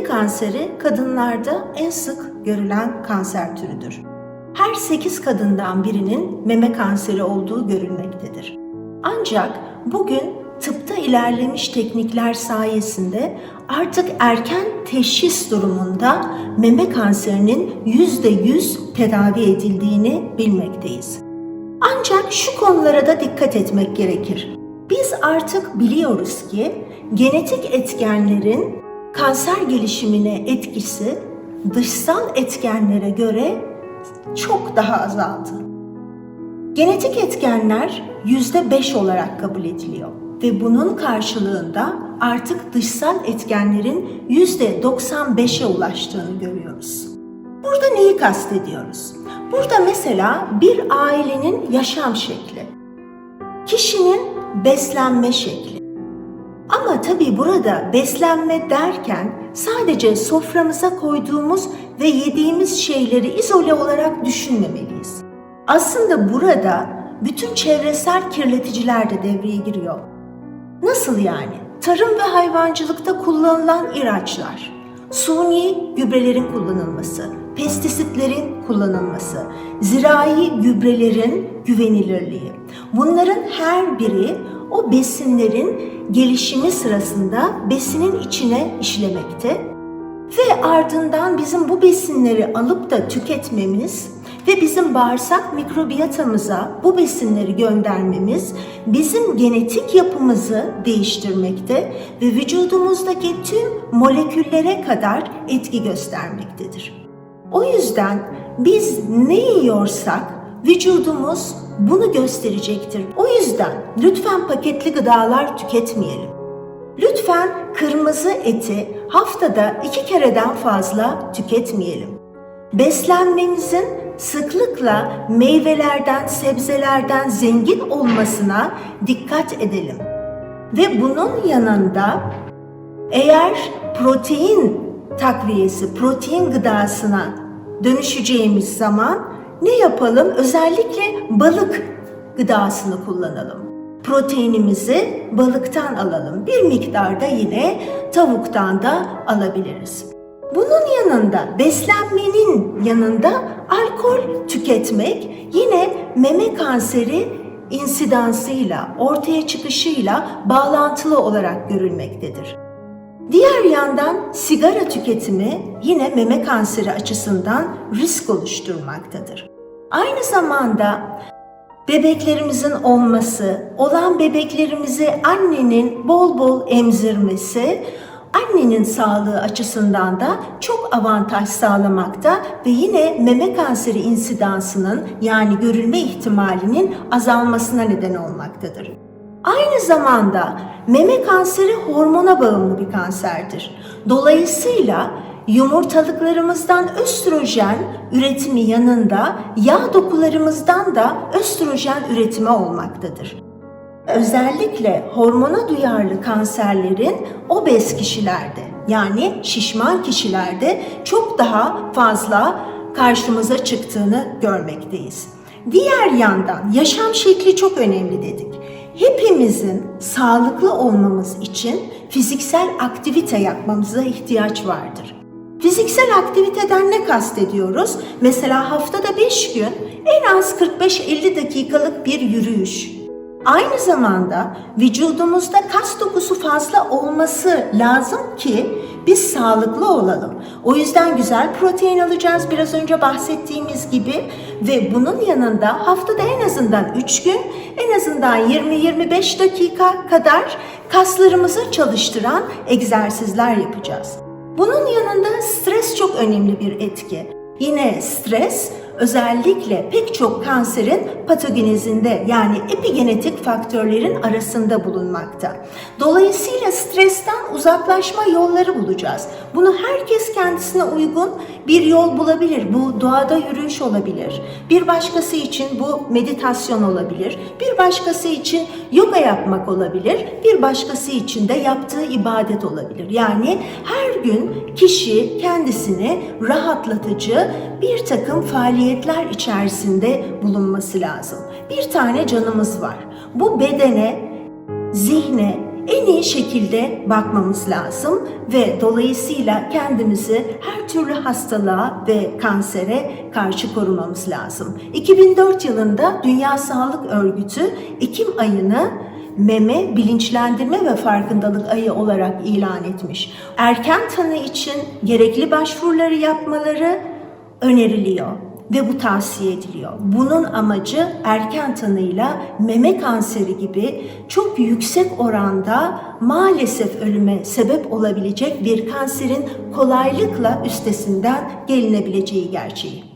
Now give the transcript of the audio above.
Meme kanseri kadınlarda en sık görülen kanser türüdür. Her 8 kadından birinin meme kanseri olduğu görülmektedir. Ancak bugün tıpta ilerlemiş teknikler sayesinde artık erken teşhis durumunda meme kanserinin %100 tedavi edildiğini bilmekteyiz. Ancak şu konulara da dikkat etmek gerekir. Biz artık biliyoruz ki genetik etkenlerin kanser gelişimine etkisi dışsal etkenlere göre çok daha azaldı. Genetik etkenler %5 olarak kabul ediliyor ve bunun karşılığında artık dışsal etkenlerin %95'e ulaştığını görüyoruz. Burada neyi kastediyoruz? Burada mesela bir ailenin yaşam şekli, kişinin beslenme şekli. Tabii burada beslenme derken sadece soframıza koyduğumuz ve yediğimiz şeyleri izole olarak düşünmemeliyiz. Aslında burada bütün çevresel kirleticiler de devreye giriyor. Nasıl yani? Tarım ve hayvancılıkta kullanılan ilaçlar, suni gübrelerin kullanılması, pestisitlerin kullanılması, zirai gübrelerin güvenilirliği. Bunların her biri o besinlerin gelişimi sırasında besinin içine işlemekte ve ardından bizim bu besinleri alıp da tüketmemiz ve bizim bağırsak mikrobiyatamıza bu besinleri göndermemiz bizim genetik yapımızı değiştirmekte ve vücudumuzdaki tüm moleküllere kadar etki göstermektedir. O yüzden biz ne yiyorsak vücudumuz bunu gösterecektir. O yüzden lütfen paketli gıdalar tüketmeyelim. Lütfen kırmızı eti haftada iki kereden fazla tüketmeyelim. Beslenmemizin sıklıkla meyvelerden, sebzelerden zengin olmasına dikkat edelim. Ve bunun yanında eğer protein takviyesi, protein gıdasına dönüşeceğimiz zaman ne yapalım? Özellikle balık gıdasını kullanalım. Proteinimizi balıktan alalım. Bir miktarda yine tavuktan da alabiliriz. Bunun yanında beslenmenin yanında alkol tüketmek yine meme kanseri insidansıyla, ortaya çıkışıyla bağlantılı olarak görülmektedir. Diğer yandan sigara tüketimi yine meme kanseri açısından risk oluşturmaktadır. Aynı zamanda bebeklerimizin olması, olan bebeklerimizi annenin bol bol emzirmesi annenin sağlığı açısından da çok avantaj sağlamakta ve yine meme kanseri insidansının yani görülme ihtimalinin azalmasına neden olmaktadır. Aynı zamanda meme kanseri hormona bağımlı bir kanserdir. Dolayısıyla yumurtalıklarımızdan östrojen üretimi yanında yağ dokularımızdan da östrojen üretimi olmaktadır. Özellikle hormona duyarlı kanserlerin obez kişilerde yani şişman kişilerde çok daha fazla karşımıza çıktığını görmekteyiz. Diğer yandan yaşam şekli çok önemli dedik. Hepimizin sağlıklı olmamız için fiziksel aktivite yapmamıza ihtiyaç vardır. Fiziksel aktiviteden ne kastediyoruz? Mesela haftada 5 gün en az 45-50 dakikalık bir yürüyüş, Aynı zamanda vücudumuzda kas dokusu fazla olması lazım ki biz sağlıklı olalım. O yüzden güzel protein alacağız biraz önce bahsettiğimiz gibi ve bunun yanında haftada en azından 3 gün en azından 20-25 dakika kadar kaslarımızı çalıştıran egzersizler yapacağız. Bunun yanında stres çok önemli bir etki. Yine stres özellikle pek çok kanserin patogenezinde yani epigenetik faktörlerin arasında bulunmakta. Dolayısıyla stresten uzaklaşma yolları bulacağız. Bunu herkes kendisine uygun bir yol bulabilir. Bu doğada yürüyüş olabilir. Bir başkası için bu meditasyon olabilir. Bir başkası için yoga yapmak olabilir. Bir başkası için de yaptığı ibadet olabilir. Yani her gün kişi kendisini rahatlatıcı bir takım faaliyetler içerisinde bulunması lazım. Bir tane canımız var. Bu bedene, zihne, en iyi şekilde bakmamız lazım ve dolayısıyla kendimizi her türlü hastalığa ve kansere karşı korumamız lazım. 2004 yılında Dünya Sağlık Örgütü Ekim ayını meme bilinçlendirme ve farkındalık ayı olarak ilan etmiş. Erken tanı için gerekli başvuruları yapmaları öneriliyor ve bu tavsiye ediliyor. Bunun amacı erken tanıyla meme kanseri gibi çok yüksek oranda maalesef ölüme sebep olabilecek bir kanserin kolaylıkla üstesinden gelinebileceği gerçeği.